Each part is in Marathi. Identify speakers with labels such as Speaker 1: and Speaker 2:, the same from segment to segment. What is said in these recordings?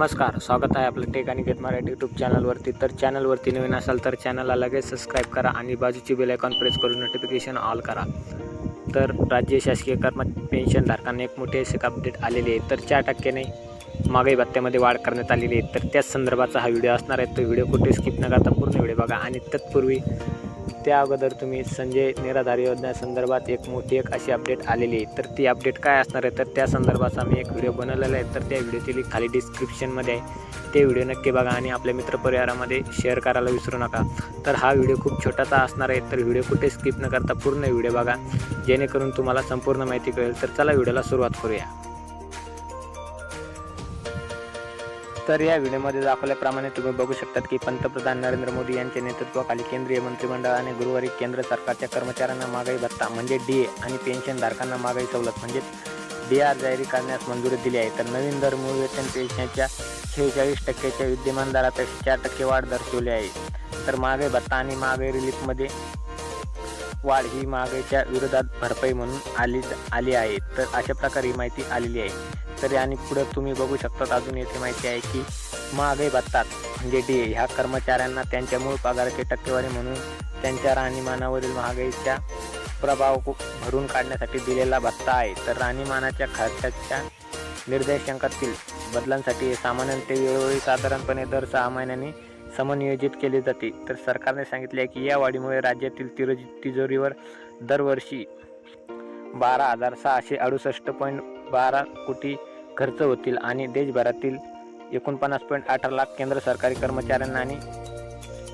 Speaker 1: नमस्कार स्वागत आहे आपलं टेक आणि गेट मराठी यूट्यूब चॅनलवरती तर चॅनलवरती नवीन असाल तर चॅनलला लगेच सबस्क्राईब करा आणि बाजूची बेल आयकॉन प्रेस करून नोटिफिकेशन ऑल करा. तर राज्य शासकीय कर्म पेन्शनधारकांना एक मोठी अशी अपडेट आलेली आहे. तर चार टक्क्याने महागाई भत्त्यामध्ये वाढ करण्यात आलेली आहे. तर त्याच संदर्भाचा हा व्हिडिओ असणार आहे. तो व्हिडिओ कुठे स्किप न करता पूर्ण व्हिडिओ बघा. आणि तत्पूर्वी त्या अगोदर तुम्ही संजय निराधार योजनेसंदर्भात एक मोठी एक अशी अपडेट आलेली आहे. तर ती अपडेट काय असणार आहे? तर त्या संदर्भाचा मी एक व्हिडिओ बनवलेला आहे. तर त्या व्हिडिओची लिंक खाली डिस्क्रिप्शनमध्ये आहे. ते व्हिडिओ नक्की बघा आणि आपल्या मित्रपरिवारामध्ये शेअर करायला विसरू नका. तर हा व्हिडिओ खूप छोटासा असणार आहे. तर व्हिडिओ कुठे स्किप न करता पूर्ण व्हिडिओ बघा. जेणेकरून तुम्हाला संपूर्ण माहिती कळेल. तर चला व्हिडिओला सुरुवात करूया. तर या व्हिडिओमध्ये दाखवल्याप्रमाणे तुम्ही बघू शकतात की पंतप्रधान नरेंद्र मोदी यांच्या नेतृत्वाखाली केंद्रीय मंत्रिमंडळाने गुरुवारी केंद्र सरकारच्या कर्मचाऱ्यांना महागाई भत्ता म्हणजे डी ए आणि पेन्शनधारकांना महागाई सवलत म्हणजे डी आर जारी करण्यास मंजुरी दिली आहे. तर नवीन दर मूळ वेतन पेन्शनच्या शेहेचाळीस टक्क्याच्या विद्यमान दरापेक्षा चार टक्के वाढ दर्शवली आहे. तर महागाई भत्ता आणि महागाई रिलीफमध्ये वाढ ही महागाईच्या विरोधात भरपाई म्हणून आली आली आहे. तर अशा प्रकारे ही माहिती आलेली आहे. तर आणि पुढं तुम्ही बघू शकतात अजून येथे माहिती आहे की महागाई भत्तात म्हणजे डी ए ह्या कर्मचाऱ्यांना त्यांच्या मूळ पगाराची टक्केवारी म्हणून त्यांच्या राहणीमानावरील महागाईच्या प्रभाव भरून काढण्यासाठी दिलेला भत्ता आहे. तर राहणीमानाच्या खर्चाच्या निर्देशांकातील बदलांसाठी हे सामान्यतः वेळोवेळी साधारणपणे दर सहा महिन्यांनी समनियोजित केले जाते. तर सरकारने सांगितले आहे की या वाढीमुळे राज्यातील तिरोजी तिजोरीवर दरवर्षी बारा हजार सहाशे अडुसष्ट पॉईंट बारा कोटी खर्च होतील आणि देशभरातील एकोणपन्नास पॉईंट अठरा लाख केंद्र सरकारी कर्मचाऱ्यांना आणि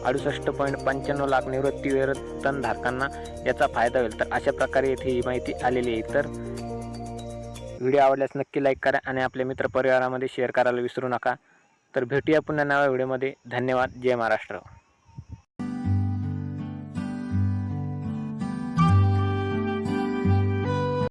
Speaker 1: अडुसष्ट पॉईंट पंच्याण्णव लाख निवृत्ती वेतनधारकांना याचा फायदा होईल. तर अशा प्रकारे येथे ही माहिती आलेली आहे. तर व्हिडिओ आवडल्यास नक्की लाईक करा आणि आपल्या मित्र परिवारामध्ये शेअर करायला विसरू नका. तर भेटूया पुन्हा नव्या व्हिडिओमध्ये. धन्यवाद. जय महाराष्ट्र.